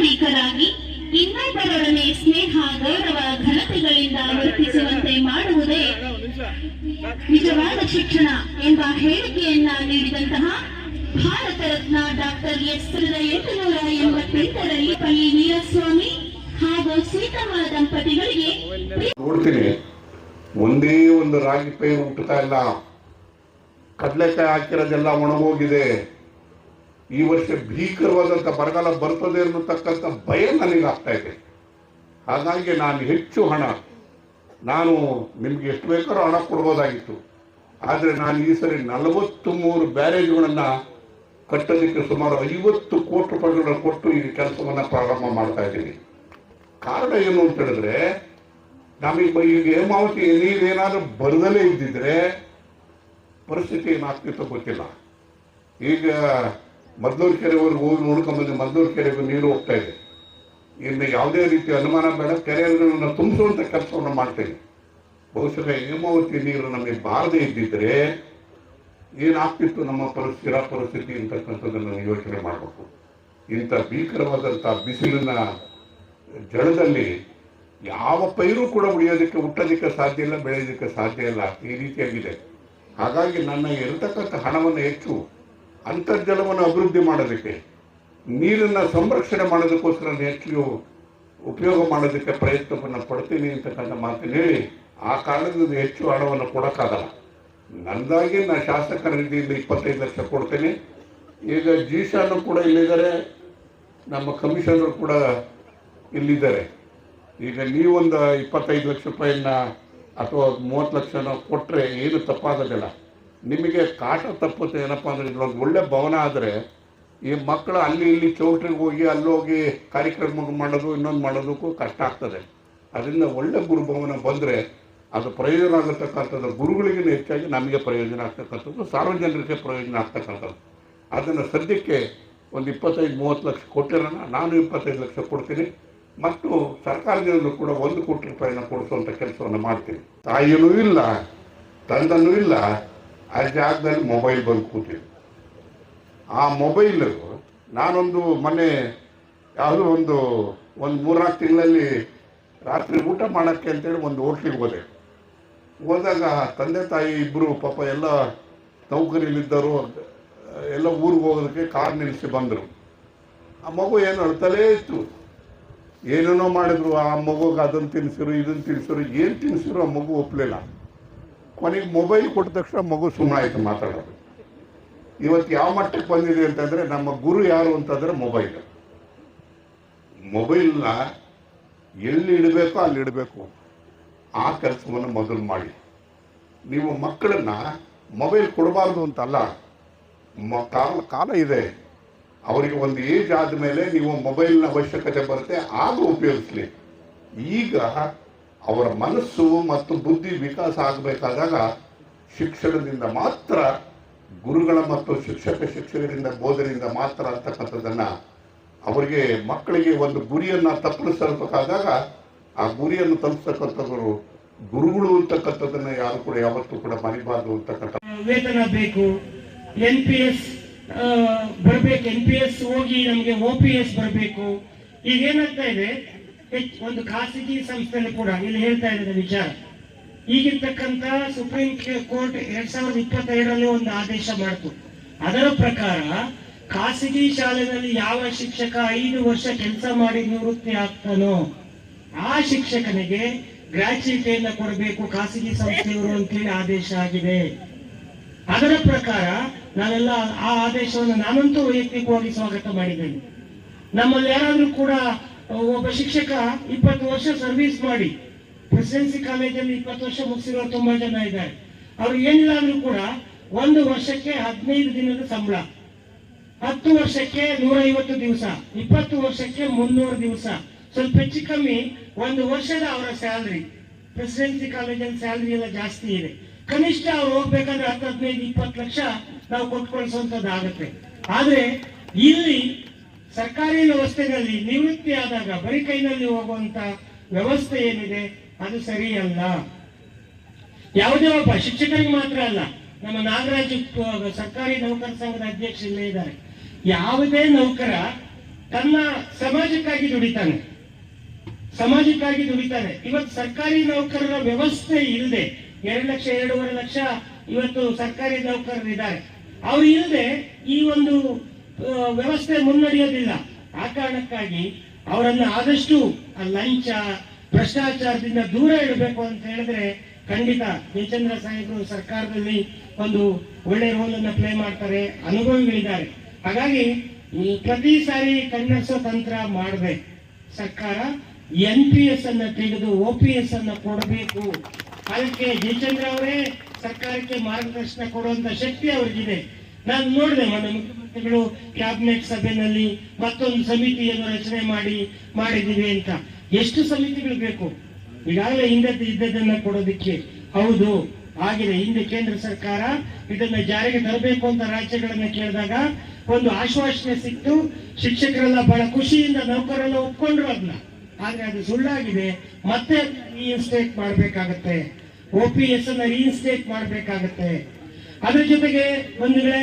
ನಾಗರಿಕರಾಗಿ ಇನ್ನೊಬ್ಬರೊಡನೆ ಸ್ನೇಹ, ಗೌರವ, ಘನತೆಗಳಿಂದ ವರ್ತಿಸುವಂತೆ ಮಾಡುವುದೇ ನಿಜವಾದ ಶಿಕ್ಷಣ ಎಂಬ ಹೇಳಿಕೆಯನ್ನ ನೀಡಿದಂತಹ ಭಾರತ ರತ್ನ ಡಾಕ್ಟರ್ ಎಸ್ ಎಂಟುನೂರ ಎಂಬತ್ತೆಂಟರಲ್ಲಿ ಪಲ್ಲಿ ವೀರಸ್ವಾಮಿ ಹಾಗೂ ಸೀತಮ್ಮ ದಂಪತಿಗಳಿಗೆ ನೋಡ್ತೀನಿ. ಒಂದೇ ಒಂದು ರಾಗಿ ಪೈರು ಹುಟ್ಟುತ್ತಾ ಇಲ್ಲ. ಕಡಲೆಕಾಯಿ ಹಾಕಿರೋದೆಲ್ಲ ಒಣಗೋಗಿದೆ. ಈ ವರ್ಷ ಭೀಕರವಾದಂಥ ಬರಗಾಲ ಬರ್ತದೆ ಅನ್ನತಕ್ಕಂಥ ಭಯ ನನಗೆ ಆಗ್ತಾ ಇದೆ. ಹಾಗಾಗಿ ನಾನು ಹೆಚ್ಚು ಹಣ, ನಾನು ನಿಮ್ಗೆ ಎಷ್ಟು ಬೇಕಾದ್ರೂ ಹಣ ಕೊಡ್ಬೋದಾಗಿತ್ತು. ಆದರೆ ನಾನು ಈ ಸರಿ ನಲವತ್ತು ಮೂರು ಬ್ಯಾರೇಜ್ಗಳನ್ನು ಕಟ್ಟೋದಕ್ಕೆ ಸುಮಾರು ಐವತ್ತು ಕೋಟಿ ರೂಪಾಯಿಗಳನ್ನ ಕೊಟ್ಟು ಈ ಕೆಲಸವನ್ನು ಪ್ರಾರಂಭ ಮಾಡ್ತಾ ಇದ್ದೀನಿ ಕಾರಣ ಏನು ಅಂತ ಹೇಳಿದ್ರೆ, ನಮಗೆ ಈಗ ಹೇಮಾವತಿ ನೀರೇನಾದ್ರೂ ಬರದಲ್ಲೇ ಇದ್ದಿದ್ರೆ ಪರಿಸ್ಥಿತಿ ಏನಾಗ್ತಿತ್ತು ಗೊತ್ತಿಲ್ಲ. ಈಗ ಮದ್ದೂರು ಕೆರೆವರೆಗೂ ಹೋಗಿ ನೋಡ್ಕೊಂಬಂದು ಮದ್ದೂರು ಕೆರೆಗೂ ನೀರು ಹೋಗ್ತಾ ಇದೆ. ಇನ್ನು ಯಾವುದೇ ರೀತಿ ಅನುಮಾನ ಬೇಡ. ಕೆರೆಗಳನ್ನು ತುಂಬಿಸುವಂಥ ಕೆಲಸವನ್ನು ಮಾಡ್ತೇನೆ. ಬಹುಶಃ ಹೇಮಾವತಿ ನೀರು ನಮಗೆ ಬಾರದೆ ಇದ್ದಿದ್ರೆ ಏನಾಗ್ತಿತ್ತು ನಮ್ಮ ಪರಿಸ್ಥಿತಿ ಪರಿಸ್ಥಿತಿ ಅಂತಕ್ಕಂಥದ್ದನ್ನು ಯೋಚನೆ ಮಾಡಬೇಕು. ಇಂಥ ಭೀಕರವಾದಂಥ ಬಿಸಿಲಿನ ಜಳದಲ್ಲಿ ಯಾವ ಪೈರು ಕೂಡ ಉಳಿಯೋದಕ್ಕೆ, ಹುಟ್ಟೋದಕ್ಕೆ ಸಾಧ್ಯ ಇಲ್ಲ, ಬೆಳೆಯೋದಕ್ಕೆ ಸಾಧ್ಯ ಇಲ್ಲ. ಈ ರೀತಿಯಾಗಿದೆ. ಹಾಗಾಗಿ ನನ್ನ ಇರತಕ್ಕಂಥ ಹಣವನ್ನು ಹೆಚ್ಚು ಅಂತರ್ಜಲವನ್ನು ಅಭಿವೃದ್ಧಿ ಮಾಡೋದಕ್ಕೆ, ನೀರನ್ನು ಸಂರಕ್ಷಣೆ ಮಾಡೋದಕ್ಕೋಸ್ಕರ ಹೆಚ್ಚು ಉಪಯೋಗ ಮಾಡೋದಕ್ಕೆ ಪ್ರಯತ್ನವನ್ನು ಪಡ್ತೀನಿ ಅಂತಕ್ಕಂಥ ಮಾತನ್ನು ಹೇಳಿ, ಆ ಕಾರಣದಿಂದ ಹೆಚ್ಚು ಹಣವನ್ನು ಕೊಡೋಕ್ಕಾಗಲ್ಲ. ನನ್ನದಾಗಿ ನಾನು ಶಾಸಕರ ನಿಧಿಯಿಂದ ಇಪ್ಪತ್ತೈದು ಲಕ್ಷ ಕೊಡ್ತೇನೆ. ಈಗ ಜೀಶಾನು ಕೂಡ ಇಲ್ಲಿದ್ದಾರೆ, ನಮ್ಮ ಕಮಿಷನರು ಕೂಡ ಇಲ್ಲಿದ್ದಾರೆ. ಈಗ ನೀವೊಂದು ಇಪ್ಪತ್ತೈದು ಲಕ್ಷ ರೂಪಾಯಿನ ಅಥವಾ ಮೂವತ್ತು ಲಕ್ಷನ ಕೊಟ್ಟರೆ ಏನು ತಪ್ಪಾಗೋದಿಲ್ಲ. ನಿಮಗೆ ಕಾಟ ತಪ್ಪುತ್ತೆ ಏನಪ್ಪ ಅಂದರೆ ಒಂದು ಒಳ್ಳೆ ಭವನ ಆದರೆ ಈ ಮಕ್ಕಳು ಅಲ್ಲಿ ಇಲ್ಲಿ ಚೌಟ್ರಿಗೆ ಹೋಗಿ ಅಲ್ಲೋಗಿ ಕಾರ್ಯಕ್ರಮ ಮಾಡೋದು, ಇನ್ನೊಂದು ಮಾಡೋದಕ್ಕೂ ಕಷ್ಟ ಆಗ್ತದೆ. ಅದರಿಂದ ಒಳ್ಳೆ ಗುರುಭವನ ಬಂದರೆ ಅದು ಪ್ರಯೋಜನ ಆಗತಕ್ಕಂಥದ್ದು. ಗುರುಗಳಿಗಿಂತ ಹೆಚ್ಚಾಗಿ ನಮಗೆ ಪ್ರಯೋಜನ ಆಗ್ತಕ್ಕಂಥದ್ದು, ಸಾರ್ವಜನಿಕರಿಗೆ ಪ್ರಯೋಜನ ಆಗ್ತಕ್ಕಂಥದ್ದು. ಅದನ್ನು ಸದ್ಯಕ್ಕೆ ಒಂದು ಇಪ್ಪತ್ತೈದು, ಮೂವತ್ತು ಲಕ್ಷ ಕೊಟ್ಟಿರೋಣ. ನಾನು ಇಪ್ಪತ್ತೈದು ಲಕ್ಷ ಕೊಡ್ತೀನಿ. ಮತ್ತು ಸರ್ಕಾರದಿಂದಲೂ ಕೂಡ ಒಂದು ಕೋಟಿ ರೂಪಾಯಿನ ಕೊಡಿಸುವಂಥ ಕೆಲಸವನ್ನು ಮಾಡ್ತೀನಿ. ತಾಯಿಯೂ ಇಲ್ಲ, ತಂದನೂ ಇಲ್ಲ ಆ ಜಾಗದಲ್ಲಿ ಮೊಬೈಲ್ ಬಂದು ಕೂತಿದೆ ಆ ಮೊಬೈಲ್ ನಾನೊಂದು ಮೊನ್ನೆ ಯಾವುದೋ ಒಂದು ಒಂದು ಮೂರ್ನಾಲ್ಕು ತಿಂಗಳಲ್ಲಿ ರಾತ್ರಿ ಊಟ ಮಾಡೋಕ್ಕೆ ಅಂತೇಳಿ ಒಂದು ಹೋಟ್ಲಿಗೆ ಹೋದೆ. ಹೋದಾಗ ತಂದೆ ತಾಯಿ ಇಬ್ಬರು ಪಾಪ ಎಲ್ಲ ನೌಕರಿಲಿದ್ದರು, ಎಲ್ಲ ಊರಿಗೆ ಹೋಗೋದಕ್ಕೆ ಕಾರ್ ನಿಲ್ಲಿಸಿ ಬಂದರು. ಆ ಮಗು ಏನು ಅಳ್ತಲೇ ಇತ್ತು. ಏನೇನೋ ಮಾಡಿದ್ರು, ಆ ಮಗುಗೆ ಅದನ್ನು ತಿನ್ಸಿರು ಇದನ್ನು ತಿನ್ಸಿರು, ಏನು ತಿನ್ನಿಸಿರು ಆ ಮಗು ಒಪ್ಪಲಿಲ್ಲ ಕೊನೆಗೆ ಮೊಬೈಲ್ ಕೊಟ್ಟ ತಕ್ಷಣ ಮಗು ಸುಮ್ಮನಾಯಿತು ಮಾತಾಡೋದು. ಇವತ್ತು ಯಾವ ಮಟ್ಟಕ್ಕೆ ಬಂದಿದೆ ಅಂತಂದ್ರೆ ನಮ್ಮ ಗುರು ಯಾರು ಅಂತಂದ್ರೆ ಮೊಬೈಲ್. ಮೊಬೈಲ್ನ ಎಲ್ಲಿ ಇಡಬೇಕೋ ಅಲ್ಲಿ ಇಡಬೇಕು. ಆ ಕೆಲಸವನ್ನು ಮೊದಲು ಮಾಡಿ. ನೀವು ಮಕ್ಕಳನ್ನ ಮೊಬೈಲ್ ಕೊಡಬಾರ್ದು ಅಂತಲ್ಲ ಕಾಲ ಕಾಲ ಇದೆ. ಅವರಿಗೆ ಒಂದು ಏಜ್ ಆದಮೇಲೆ ನೀವು ಮೊಬೈಲ್ನ ಅವಶ್ಯಕತೆ ಬರುತ್ತೆ, ಆಗ ಉಪಯೋಗಿಸ್ಲಿ. ಈಗ ಅವರ ಮನಸ್ಸು ಮತ್ತು ಬುದ್ಧಿ ವಿಕಾಸ ಆಗಬೇಕಾದಾಗ ಶಿಕ್ಷಣದಿಂದ ಮಾತ್ರ, ಗುರುಗಳ ಮತ್ತು ಶಿಕ್ಷಕ ಶಿಕ್ಷಕರಿಂದ ಬೋಧನೆಯಿಂದ ಮಾತ್ರ ಅಂತಕ್ಕಂಥದ್ದನ್ನು ಅವರಿಗೆ ಮಕ್ಕಳಿಗೆ ಒಂದು ಗುರಿಯನ್ನು ತಪ್ಪಿಸಬೇಕಾದಾಗ ಆ ಗುರಿಯನ್ನು ತಲುಪಿಸ್ತಕ್ಕಂಥವ್ರು ಗುರುಗಳು ಅಂತಕ್ಕಂಥದ್ದನ್ನ ಯಾರು ಕೂಡ ಯಾವತ್ತೂ ಕೂಡ ಮರಿಬಾರ್ದು ಅಂತಕ್ಕಂಥ ವೇತನ ಬೇಕು ಎನ್ ಪಿ ಎಸ್ ಬರಬೇಕು ಎನ್ ಪಿ ಎಸ್ ಹೋಗಿ ನಮಗೆ ಒ ಪಿ ಎಸ್ ಬರಬೇಕು. ಈಗ ಏನಾಗ್ತಾ ಇದೆ? ಒಂದು ಖಾಸಗಿ ಸಂಸ್ಥೆಯಲ್ಲಿ ಕೂಡ ಇಲ್ಲಿ ಹೇಳ್ತಾ ಇದ್ದಾರೆ ವಿಚಾರ. ಈಗಿರ್ತಕ್ಕಂತ ಸುಪ್ರೀಂ ಕೋರ್ಟ್ ಎರಡ್ ಸಾವಿರದ ಇಪ್ಪತ್ತೆರಡರಲ್ಲಿ ಒಂದು ಆದೇಶ ಮಾಡಿತು. ಅದರ ಪ್ರಕಾರ ಖಾಸಗಿ ಶಾಲೆಯಲ್ಲಿ ಯಾವ ಶಿಕ್ಷಕ ಐದು ವರ್ಷ ಕೆಲಸ ಮಾಡಿ ನಿವೃತ್ತಿ ಆಗ್ತಾನೋ ಆ ಶಿಕ್ಷಕನಿಗೆ ಗ್ರಾಚ್ಯುಟಿಯನ್ನ ಕೊಡಬೇಕು ಖಾಸಗಿ ಸಂಸ್ಥೆಯವರು ಅಂತೇಳಿ ಆದೇಶ ಆಗಿದೆ. ಅದರ ಪ್ರಕಾರ ನಾನೆಲ್ಲ ಆ ಆದೇಶವನ್ನು ನಾನಂತೂ ವೈಯಕ್ತಿಕವಾಗಿ ಸ್ವಾಗತ ಮಾಡಿದ್ದೇನೆ. ನಮ್ಮಲ್ಲಿ ಯಾರಾದ್ರೂ ಕೂಡ ಒಬ್ಬ ಶಿಕ್ಷಕ ಇಪ್ಪತ್ತು ವರ್ಷ ಸರ್ವಿಸ್ ಮಾಡಿ ಪ್ರೆಸಿಡೆನ್ಸಿ ಕಾಲೇಜಲ್ಲಿ ಇಪ್ಪತ್ತು ವರ್ಷ ಮುಗಿಸಿರೋ ತುಂಬಾ ಜನ ಇದ್ದಾರೆ. ಅವ್ರು ಏನಿಲ್ಲ ಅಂದ್ರೂ ಕೂಡ ಒಂದು ವರ್ಷಕ್ಕೆ ಹದಿನೈದು ದಿನದ ಸಂಬಳ. ಹತ್ತು ವರ್ಷಕ್ಕೆ ನೂರ ಐವತ್ತು ದಿವಸ, ಇಪ್ಪತ್ತು ವರ್ಷಕ್ಕೆ ಮುನ್ನೂರು ದಿವಸ. ಸ್ವಲ್ಪ ಹೆಚ್ಚು ಕಮ್ಮಿ ಒಂದು ವರ್ಷದ ಅವರ ಸ್ಯಾಲ್ರಿ ಪ್ರೆಸಿಡೆನ್ಸಿ ಕಾಲೇಜಲ್ಲಿ ಸ್ಯಾಲ್ರಿ ಎಲ್ಲ ಜಾಸ್ತಿ ಇದೆ. ಕನಿಷ್ಠ ಅವ್ರು ಹೋಗ್ಬೇಕಂದ್ರೆ ಹತ್ತು, ಹದಿನೈದು, ಇಪ್ಪತ್ತು ಲಕ್ಷ ನಾವು ಕೊಟ್ಕೊಳ್ಸೋದಾಗತ್ತೆ ಆಗುತ್ತೆ ಆದ್ರೆ ಇಲ್ಲಿ ಸರ್ಕಾರಿ ವ್ಯವಸ್ಥೆಯಲ್ಲಿ ನಿವೃತ್ತಿ ಆದಾಗ ಬರಿ ಕೈನಲ್ಲಿ ಹೋಗುವಂತ ವ್ಯವಸ್ಥೆ ಏನಿದೆ, ಅದು ಸರಿಯಲ್ಲ. ಯಾವುದೇ ಒಬ್ಬ ಶಿಕ್ಷಕರಿಗೆ ಮಾತ್ರ ಅಲ್ಲ, ನಮ್ಮ ನಾಗರಾಜ್ ಸರ್ಕಾರಿ ನೌಕರ ಸಂಘದ ಅಧ್ಯಕ್ಷ ಇಲ್ಲೇ ಇದ್ದಾರೆ. ಯಾವುದೇ ನೌಕರ ತನ್ನ ಸಮಾಜಕ್ಕಾಗಿ ದುಡಿತಾನೆ. ಸಮಾಜಕ್ಕಾಗಿ ದುಡಿತಾನೆ. ಇವತ್ತು ಸರ್ಕಾರಿ ನೌಕರರ ವ್ಯವಸ್ಥೆ ಇಲ್ಲದೆ ಎರಡು ಲಕ್ಷ, ಎರಡೂವರೆ ಲಕ್ಷ ಇವತ್ತು ಸರ್ಕಾರಿ ನೌಕರರಿದ್ದಾರೆ. ಅವ್ರು ಇಲ್ಲದೆ ಈ ಒಂದು ವ್ಯವಸ್ಥೆ ಮುನ್ನಡೆಯೋದಿಲ್ಲ. ಆ ಕಾರಣಕ್ಕಾಗಿ ಅವರನ್ನು ಆದಷ್ಟು ಆ ಲಂಚ, ಭ್ರಷ್ಟಾಚಾರದಿಂದ ದೂರ ಇಡಬೇಕು ಅಂತ ಹೇಳಿದ್ರೆ ಖಂಡಿತ ಜಯಚಂದ್ರ ಸಾಹೇಬರು ಸರ್ಕಾರದಲ್ಲಿ ಒಂದು ಒಳ್ಳೆ ರೋಲ್ ಅನ್ನ ಪ್ಲೇ ಮಾಡ್ತಾರೆ, ಅನುಭವಿಗಳಿದ್ದಾರೆ. ಹಾಗಾಗಿ ಪ್ರತಿ ಸಾರಿ ಕಣ್ಣರ್ಸೋ ತಂತ್ರ ಮಾಡಬೇಕು ಸರ್ಕಾರ ಎನ್ ಪಿ ಎಸ್ ಅನ್ನ ತೆಗೆದು ಒ ಪಿ ಎಸ್ ಅನ್ನ ಕೊಡಬೇಕು. ಅದಕ್ಕೆ ಜಯಚಂದ್ರ ಅವರೇ ಸರ್ಕಾರಕ್ಕೆ ಮಾರ್ಗದರ್ಶನ ಕೊಡುವಂತ ಶಕ್ತಿ ಅವ್ರಿಗಿದೆ. ನಾನು ನೋಡಿದೆ ಮೊನ್ನೆ ಮುಖ್ಯಮಂತ್ರಿಗಳು ಕ್ಯಾಬಿನೆಟ್ ಸಭೆಯಲ್ಲಿ ಮತ್ತೊಂದು ಸಮಿತಿಯನ್ನು ರಚನೆ ಮಾಡಿ ಮಾಡಿದ್ದೀವಿ ಅಂತ. ಎಷ್ಟು ಸಮಿತಿಗಳು ಬೇಕು? ಈಗಾಗಲೇ ಹಿಂದೆ ಇದ್ದದನ್ನ ಕೊಡೋದಕ್ಕೆ. ಹೌದು, ಆಗಿದೆ. ಹಿಂದೆ ಕೇಂದ್ರ ಸರ್ಕಾರ ಇದನ್ನ ಜಾರಿಗೆ ತರಬೇಕು ಅಂತ ರಾಜ್ಯಗಳನ್ನ ಕೇಳಿದಾಗ ಒಂದು ಆಶ್ವಾಸನೆ ಸಿಕ್ತು. ಶಿಕ್ಷಕರೆಲ್ಲ ಬಹಳ ಖುಷಿಯಿಂದ ನೌಕರೆಲ್ಲ ಒಪ್ಕೊಂಡ್ರು ಅದನ್ನ. ಆದ್ರೆ ಅದು ಸುಳ್ಳಾಗಿದೆ. ಮತ್ತೆ ರೀಇನ್ಸ್ಟೇಟ್ ಮಾಡ್ಬೇಕಾಗತ್ತೆ. ಒ ಪಿ ಎಸ್ ಅನ್ನ ರೀಇನ್ಸ್ಟೇಟ್ ಮಾಡ್ಬೇಕಾಗತ್ತೆ. ಅದ್ರ ಜೊತೆಗೆ ಬಂಧುಗಳೇ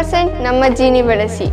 ಪರ್ಸೆಂಟ್ ನಮ್ಮ ಜೀನಿ ಬಳಸಿ.